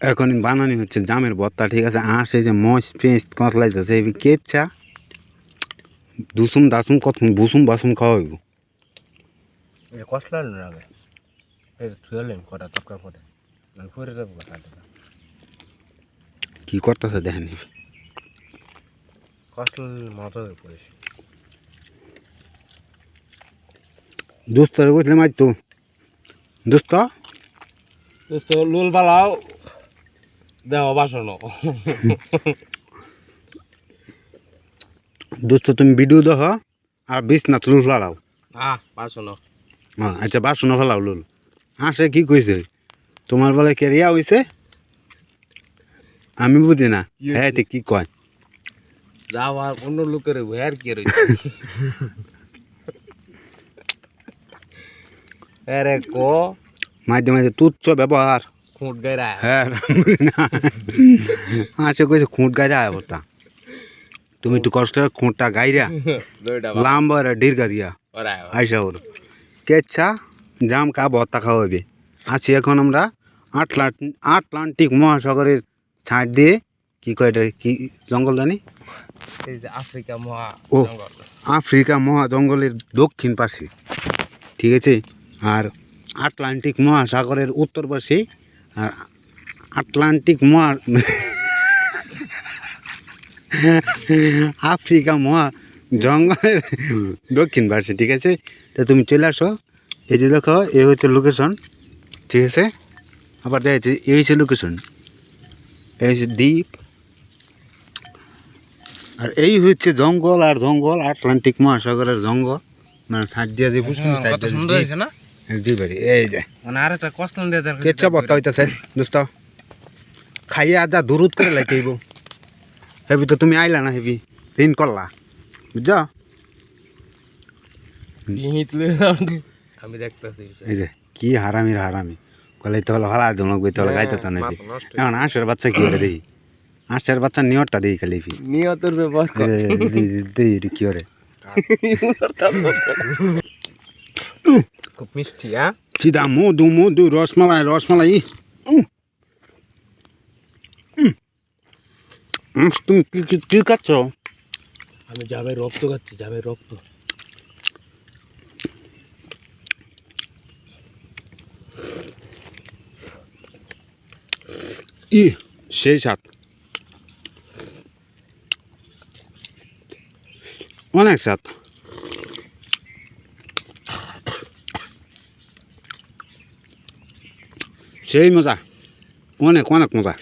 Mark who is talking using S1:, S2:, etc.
S1: এখন বানানি হচ্ছে জামের ভর্তা ঠিক আছে? আর সেই যে মশ পেঁচ কতলাইতেছে এই কেচ্ছা দুসুম দাসুম কত বুসুম বাসুম খাওয়া হইব
S2: এটা না আগে? কটা পরে? মানে পরে যাব কথা
S1: কি করতেছে দেখেন
S2: কষলা মতো পড়েছে।
S1: দুস্তরে বসলে মার তো দুস্ত?
S2: দোস্ত লুল পালাও দেহ বাসন
S1: দুস্ত তুমি ভিডিও দেখ আর বিষ না তুলুল ফেলাও
S2: হ্যাঁ বাসন
S1: হ্যাঁ আচ্ছা বাসন ফেলাও লুল। আসে কি কইছে? তোমার বলে কেরিয়া হইছে? আমি বুঝি না।
S2: কি
S1: হ্যাঁ কি কয়?
S2: যাওয়ার অন্য লোকের হের কি রয়েছে আরে কো?
S1: মাঝে মাঝে তুচ্ছ ব্যবহার।
S2: খুঁট গাইরা
S1: হ্যাঁ আচ্ছা কইছে খুঁট গাইরা অবস্থা তুমি একটু কষ্ট খুঁটটা গাইরা লাম্বা দীর্ঘা দিয়া। আইসা ওর। কেচ্ছা জাম কা ভত্তা খাওয়াবে আছি এখন আমরা আটলান্টিক আটলান্টিক মহাসাগরের ছাড় দিয়ে কি কয় এটা কি জঙ্গল জানি?
S2: আফ্রিকা মহা
S1: ও। আফ্রিকা মহা জঙ্গলের দক্ষিণ পাশে। ঠিক আছে? আর আটলান্টিক মহাসাগরের উত্তর পাশে আর আটলান্টিক মহা আফ্রিকা মহা জঙ্গলের দক্ষিণ পাশে ঠিক আছে? তো তুমি চলে আসো। এই যে দেখো এই হচ্ছে লোকেশন ঠিক আছে? আবার দেখছি এই হচ্ছে লোকেশন এই হচ্ছে দ্বীপ। আর এই হচ্ছে জঙ্গল আর জঙ্গল আটলান্টিক মহাসাগরের জঙ্গল। মানে সাইড দিয়ে যে বুঝলি সাইড
S2: কত
S1: দিয়ে দ্বীপ আর এই যে
S2: মানে আর একটা কষ্ট দিয়ে দরকার
S1: কেচ্ছা বত্তা হইতেছে দোস্ত খাইয়ে আজ দূরত করে লাইতেইব হেবি তো তুমি আইলা না হেবি দিন করলা বুঝছ
S2: আমি দেখতেছি
S1: এই যে কি হারামির হারামি কলে তো হলো হারা জনক বই তো গাইতে তো নাকি এখন আঁশের বাচ্চা কি করে দেখি আঁশের বাচ্চা নিয়রটা দেখি খালি
S2: নিয়তের ব্যাপার
S1: কি করে
S2: খুব মিষ্টি হ্যাঁ?
S1: সিধা মধু মধু রসমালাই রসমালাই তুমি কি কি খাচ্ছ?
S2: আমি যাবে রক্ত খাচ্ছি যাবে রক্ত।
S1: ই সেই স্বাদ। অনেক স্বাদ। সেই মজা অনেক অনেক মজা